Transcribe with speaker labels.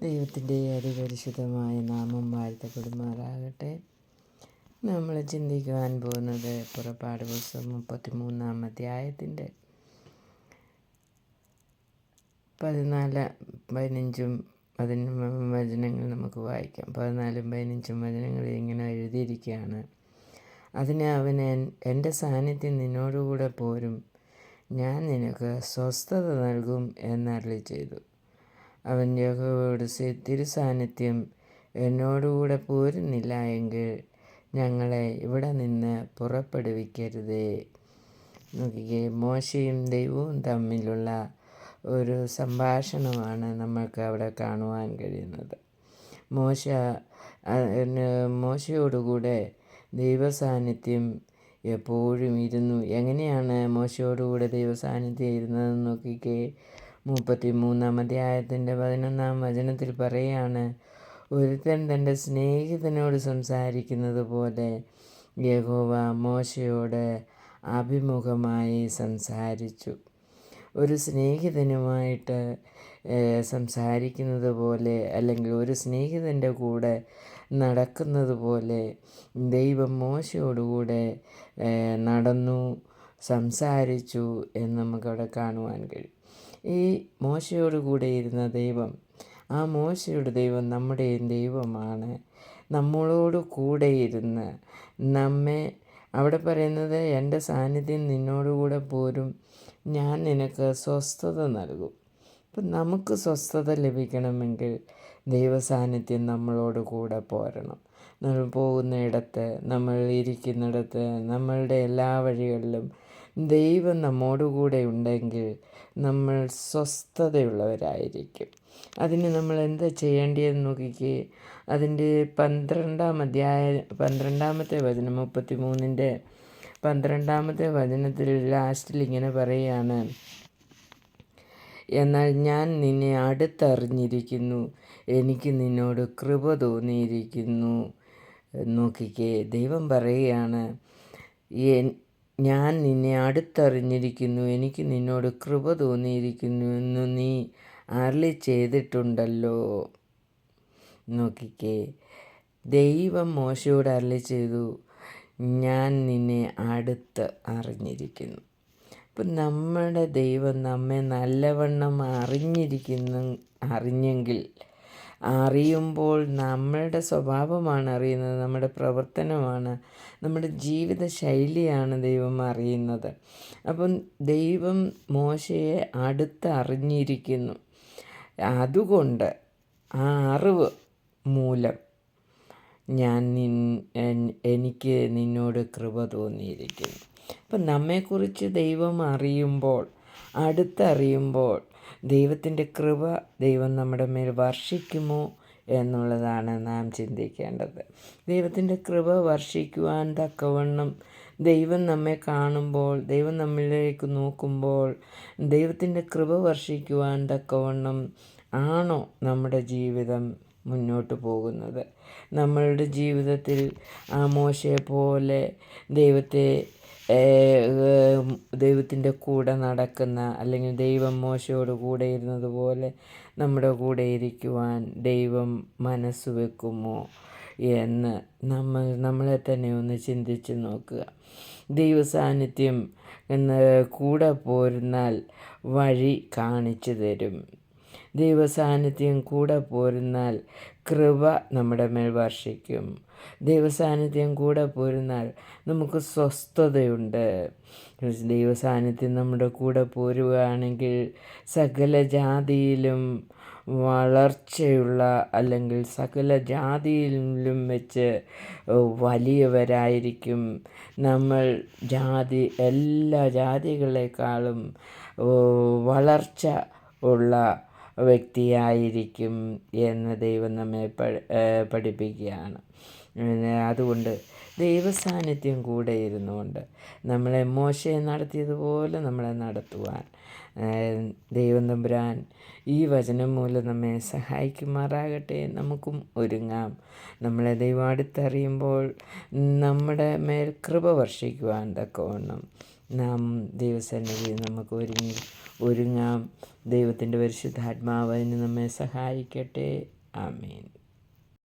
Speaker 1: ദൈവത്തിന്റെ അതിപരിശുദ്ധമായ നാമം വാഴ്ത്തപ്പെടുമാറാകട്ടെ. നമ്മൾ ചിന്തിക്കുവാൻ പോകുന്നത് പുറപ്പാട് പുസ്തകം മുപ്പത്തിമൂന്നാം അധ്യായത്തിന്റെ പതിനാല് പതിനഞ്ചും പതിനും വചനങ്ങൾ നമുക്ക് വായിക്കാം. പതിനാലും പതിനഞ്ചും വചനങ്ങൾ ഇങ്ങനെ എഴുതിയിരിക്കുകയാണ്. അതിന് അവൻ എന്റെ സാന്നിധ്യം നിന്നോടുകൂടെ പോരും. ഞാൻ നിനക്ക് സ്വസ്ഥത നൽകും എന്നരളി ചെയ്തു. അവൻ യഹോവയോട് തിരുസാന്നിധ്യം എന്നോടുകൂടെ പോരുന്നില്ല എങ്കിൽ ഞങ്ങളെ ഇവിടെ നിന്ന് പുറപ്പെടുവിക്കരുതേ. നോക്കിക്കേ മോശയും ദൈവവും തമ്മിലുള്ള ഒരു സംഭാഷണമാണ് നമ്മൾക്ക് അവിടെ കാണുവാൻ കഴിയുന്നത്. മോശ മോശയോടുകൂടെ ദൈവസാന്നിധ്യം എപ്പോഴും ഇരുന്നു. എങ്ങനെയാണ് മോശയോടുകൂടെ ദൈവസാന്നിധ്യം ഇരുന്നതെന്ന് നോക്കിക്കേ മുപ്പത്തി മൂന്നാം അധ്യായത്തിന്റെ പതിനൊന്നാം വചനത്തിൽ പറയുകയാണ് ഒരുത്തൻ തന്റെ സ്നേഹിതനോട് സംസാരിക്കുന്നത് പോലെ യഹോവ മോശയോട് അഭിമുഖമായി സംസാരിച്ചു. ഒരു സ്നേഹിതനുമായിട്ട് സംസാരിക്കുന്നത് പോലെ അല്ലെങ്കിൽ ഒരു സ്നേഹിതന്റെ കൂടെ നടക്കുന്നത് പോലെ ദൈവം മോശയോടുകൂടെ നടന്നു സംസാരിച്ചു എന്ന് നമുക്കവിടെ കാണുവാൻ കഴിയും. ഈ മോശയോട് കൂടെ ഇരുന്ന ദൈവം ആ മോശയുടെ ദൈവം നമ്മുടെ ദൈവമാണ്. നമ്മളോട് കൂടെ ഇരുന്ന് നമ്മെ അവിടെ പറയുന്നത് എന്റെ സാന്നിധ്യം നിന്നോടുകൂടെ പോരും. ഞാൻ നിനക്ക് സ്വസ്ഥത നൽകും. അപ്പം നമുക്ക് സ്വസ്ഥത ലഭിക്കണമെങ്കിൽ ദൈവസാന്നിധ്യം നമ്മളോട് കൂടെ പോരണം. നമ്മൾ പോകുന്നിടത്ത് നമ്മൾ ഇരിക്കുന്നിടത്ത് നമ്മളുടെ എല്ലാ വഴികളിലും ദൈവം നമ്മോടുകൂടെ ഉണ്ടെങ്കിൽ നമ്മൾ സ്വസ്ഥതയുള്ളവരായിരിക്കും. അതിന് നമ്മൾ എന്താ ചെയ്യേണ്ടതെന്ന് നോക്കിക്കേ. അതിന്റെ പന്ത്രണ്ടാം അധ്യായ പന്ത്രണ്ടാമത്തെ വചനം മുപ്പത്തി മൂന്നിന്റെ പന്ത്രണ്ടാമത്തെ വചനത്തിൽ ലാസ്റ്റിൽ ഇങ്ങനെ പറയുകയാണ്. എന്നാൽ ഞാൻ നിന്നെ അടുത്തറിഞ്ഞിരിക്കുന്നു. എനിക്ക് നിന്നോട് കൃപ തോന്നിയിരിക്കുന്നു. നോക്കിക്കേ ദൈവം പറയുകയാണ് ഞാൻ നിന്നെ അടുത്തറിഞ്ഞിരിക്കുന്നു. എനിക്ക് നിന്നോട് കൃപ തോന്നിയിരിക്കുന്നു എന്ന് നീ അരളി ചെയ്തിട്ടുണ്ടല്ലോ. നോക്കിക്കേ ദൈവം മോശയോട് അരളി ചെയ്തു. ഞാൻ നിന്നെ അടുത്ത് അറിഞ്ഞിരിക്കുന്നു. അപ്പം നമ്മുടെ ദൈവം നമ്മെ നല്ലവണ്ണം അറിഞ്ഞിരിക്കുന്നു അറിഞ്ഞെങ്കിൽ അറിയുമ്പോൾ നമ്മളുടെ സ്വഭാവമാണ് അറിയുന്നത് നമ്മുടെ പ്രവർത്തനമാണ് നമ്മുടെ ജീവിത ശൈലിയാണ് ദൈവം അറിയുന്നത്. അപ്പം ദൈവം മോശയെ അടുത്ത് അറിഞ്ഞിരിക്കുന്നു അതുകൊണ്ട് ആ അറിവ് മൂലം ഞാൻ നിൻ എനിക്ക് നിന്നോട് കൃപ തോന്നിയിരിക്കുന്നു. അപ്പം നമ്മെക്കുറിച്ച് ദൈവം അറിയുമ്പോൾ അടുത്തറിയുമ്പോൾ ദൈവത്തിന്റെ കൃപ ദൈവം നമ്മുടെ മേൽ വർഷിക്കുമോ എന്നുള്ളതാണ് നാം ചിന്തിക്കേണ്ടത്. ദൈവത്തിന്റെ കൃപ വർഷിക്കുവാൻ തക്കവണ്ണം ദൈവം നമ്മെ കാണുമ്പോൾ ദൈവം നമ്മളിലേക്ക് നോക്കുമ്പോൾ ദൈവത്തിന്റെ കൃപ വർഷിക്കുവാൻ തക്കവണ്ണം ആണോ നമ്മുടെ ജീവിതം മുന്നോട്ട് പോകുന്നത്? നമ്മളുടെ ജീവിതത്തിൽ ആ മോശയെ പോലെ ദൈവത്തെ ദൈവത്തിന്റെ കൂടെ നടക്കുന്ന അല്ലെങ്കിൽ ദൈവം മോശയോട് കൂടെ ഇരുന്നത് പോലെ നമ്മുടെ കൂടെ ഇരിക്കുവാൻ ദൈവം മനസ്സ് വെക്കുമോ എന്ന് നമ്മൾ നമ്മളെ തന്നെ ഒന്ന് ചിന്തിച്ച് നോക്കുക. ദൈവസാന്നിധ്യം എന്ന് കൂടെ പോരുന്നാൽ വഴി കാണിച്ചു തരും. ദൈവസാന്നിധ്യം കൂടെ പോരുന്നാൽ കൃപ നമ്മുടെ മേൽ വർഷിക്കും. ദൈവസാന്നിധ്യം കൂടെ പോരുന്നാൽ നമുക്ക് സ്വസ്ഥതയുണ്ട്. ദൈവസാന്നിധ്യം നമ്മുടെ കൂടെ പോരുകയാണെങ്കിൽ സകല ജാതിയിലും വളർച്ചയുള്ള അല്ലെങ്കിൽ സകല ജാതിയിലും വെച്ച് വലിയവരായിരിക്കും. നമ്മൾ ജാതി എല്ലാ ജാതികളെക്കാളും വളർച്ച ഉള്ള വ്യക്തിയായിരിക്കും എന്ന് ദൈവം നമ്മെ പഠിപ്പിക്കുകയാണ്. അതുകൊണ്ട് ദൈവസാന്നിധ്യം കൂടെ ഇരുന്നുകൊണ്ട് നമ്മളെ മോശയെ നടത്തിയതുപോലെ നമ്മളെ നടത്തുവാൻ ദൈവം തമ്പുരാൻ ഈ വചനം മൂലം നമ്മെ സഹായിക്കുമാറാകട്ടെ നമുക്കും ഒരുങ്ങാം. നമ്മളെ ദൈവം അടുത്തറിയുമ്പോൾ നമ്മുടെ മേൽ കൃപ വർഷിക്കുവാൻ തക്കവണ്ണം നാം ദൈവസന്നിധിയിൽ നമുക്ക് ഒരുങ്ങി ഒരുങ്ങാം. ദൈവത്തിന്റെ പരിശുദ്ധാത്മാവതിന് നമ്മെ സഹായിക്കട്ടെ. ആമേൻ.